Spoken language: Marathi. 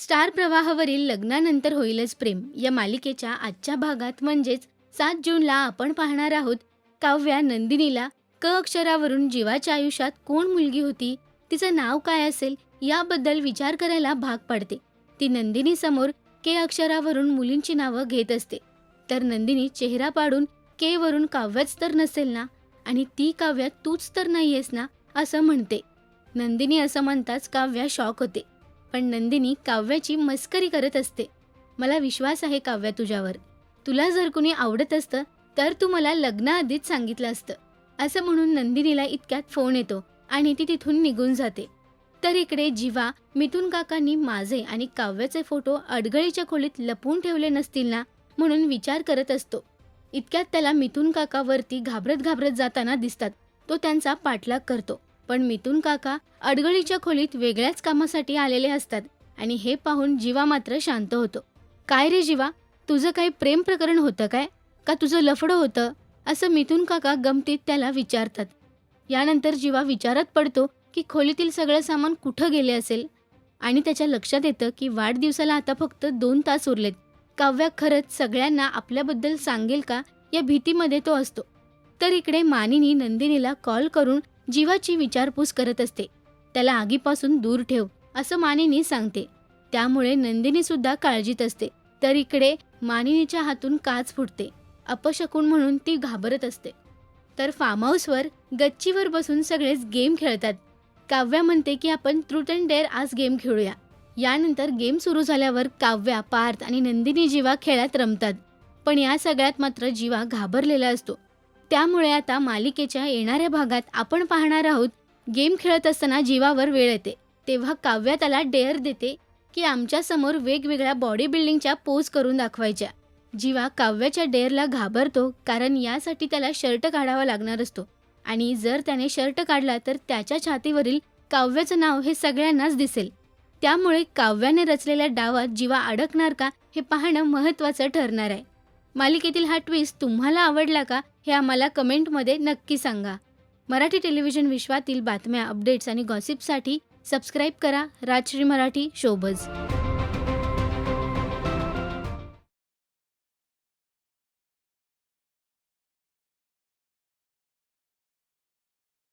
स्टार प्रवाहावरील लग्नानंतर होईलच प्रेम. या मालिकेच्या आजच्या भागात म्हणजेच सात जूनला आपण पाहणार आहोत काव्या नंदिनीला क अक्षरावरून जीवाच्या आयुष्यात कोण मुलगी होती तिचं नाव काय असेल याबद्दल विचार करायला भाग पडते. ती नंदिनी समोर के अक्षरावरून मुलींची नावं घेत असते. तर नंदिनी चेहरा पाडून के वरून काव्यच तर नसेल ना? आणि ती काव्या तूच तर नाहीयेस ना? असं म्हणते. नंदिनी असं म्हणताच काव्या शॉक होते. पण नंदिनी काव्याची मस्करी करत असते. मला विश्वास आहे काव्या तुझ्यावर. तुला जर कुणी आवडत असतं तर तू मला लग्नाआधीच सांगितलं असतं. असं म्हणून नंदिनीला इतक्यात फोन येतो आणि ती तिथून निघून जाते. तर इकडे जीवा मिथून काकांनी माझे आणि काव्याचे फोटो अडगळीच्या खोलीत लपवून ठेवले नसतील ना म्हणून विचार करत असतो. इतक्यात त्याला मिथून काकावरती घाबरत घाबरत जाताना दिसतात. तो त्यांचा पाठलाग करतो. पण मिथून काका अडगळीच्या खोलीत वेगळ्याच कामासाठी आलेले असतात आणि हे पाहून जीवा मात्र शांत होतो. काय रे जीवा? तुझं काही प्रेम प्रकरण होतं काय? का तुझं लफडं होतं? असं मिथून काका गमतीत त्याला विचारतात. यानंतर जीवा विचारात पडतो की खोलीतील सगळं सामान कुठं गेले असेल? आणि त्याच्या लक्षात येतं की वाढदिवसाला आता फक्त दोन तास उरलेत. काव्या खरंच सगळ्यांना आपल्याबद्दल सांगेल का या भीतीमध्ये तो असतो. तर इकडे मानिनी नंदिनीला कॉल करून जीवाची विचारपूस करत असते. त्याला आगीपासून दूर ठेव असं मानिनी सांगते. त्यामुळे नंदिनी सुद्धा काळजीत असते. तर इकडे मानिनीच्या हातून काच फुटते. अपशकून म्हणून ती घाबरत असते. तर फार्म हाऊसवर गच्चीवर बसून सगळेच गेम खेळतात. काव्या म्हणते की आपण ट्रूथ अँड डेअर आज गेम खेळूया. यानंतर गेम सुरू झाल्यावर काव्या पार्थ आणि नंदिनी जीवा खेळात रमतात. पण या सगळ्यात मात्र जीवा घाबरलेला असतो. त्यामुळे आता मालिकेच्या येणाऱ्या भागात आपण पाहणार आहोत गेम खेळत असताना जीवावर वेळ येते. तेव्हा काव्या त्याला डेअर देते की आमच्यासमोर वेगवेगळ्या बॉडी बिल्डिंगच्या पोज करून दाखवायच्या. जीवा काव्याच्या डेअरला घाबरतो कारण यासाठी त्याला शर्ट काढावा लागणार असतो. आणि जर त्याने शर्ट काढला तर त्याच्या छातीवरील काव्याचं नाव हे सगळ्यांनाच दिसेल. त्यामुळे काव्याने रचलेल्या डावात जीवा अडकणार का हे पाहणं महत्त्वाचं ठरणार आहे. मालिकेतील हा ट्विस्ट तुम्हाला आवडला का? हे आम्हाला कमेंटमध्ये नक्की सांगा. मराठी टेलिव्हिजन विश्वातील बातम्या अपडेट्स आणि गॉसिपसाठी सबस्क्राईब करा. राजश्री मराठी शोबज